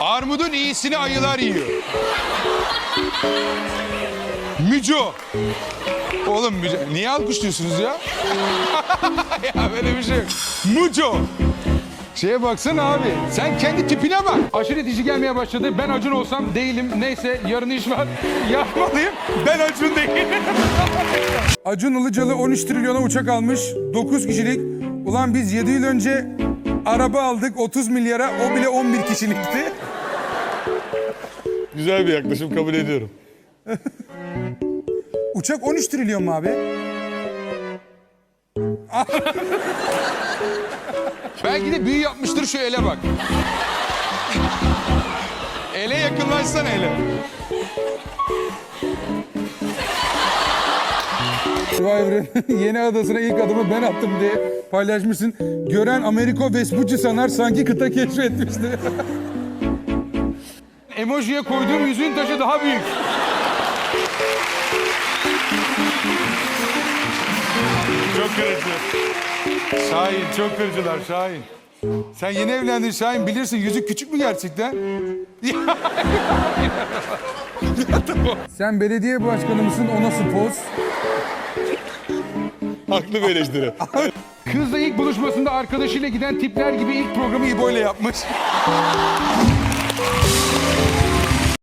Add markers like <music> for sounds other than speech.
Armudun iyisini ayılar yiyor. Müco. Oğlum Müco. Niye alkışlıyorsunuz ya? <laughs> ya böyle bir şey yok. Şeye baksana abi. Sen kendi tipine bak. Aşırı itici gelmeye başladı. Ben Acun olsam değilim. Neyse yarın iş var. <laughs> Yapmalıyım. Ben Acun değilim. <laughs> Acun Ilıcalı 13 trilyona uçak almış. 9 kişilik. Ulan biz 7 yıl önce araba aldık 30 milyara. O bile 11 kişilikti. Güzel bir yaklaşım kabul ediyorum. Uçak 13 trilyon mu abi? Belki de büyü yapmıştır şu ele bak. ele yakınlaşsana ele. Survivor'ın <laughs> yeni adasına ilk adımı ben attım diye paylaşmışsın. Gören Ameriko Vespucci sanar sanki kıta keşfetmişti. <laughs> Emojiye koyduğum yüzüğün taşı daha büyük. Çok kırıcı. Şahin çok kırıcılar Şahin. Sen yeni evlendin Şahin bilirsin yüzük küçük mü gerçekten? <laughs> Sen belediye başkanı mısın o nasıl poz? Haklı bir eleştiri. Kızla ilk buluşmasında arkadaşıyla giden tipler gibi ilk programı İbo ile yapmış.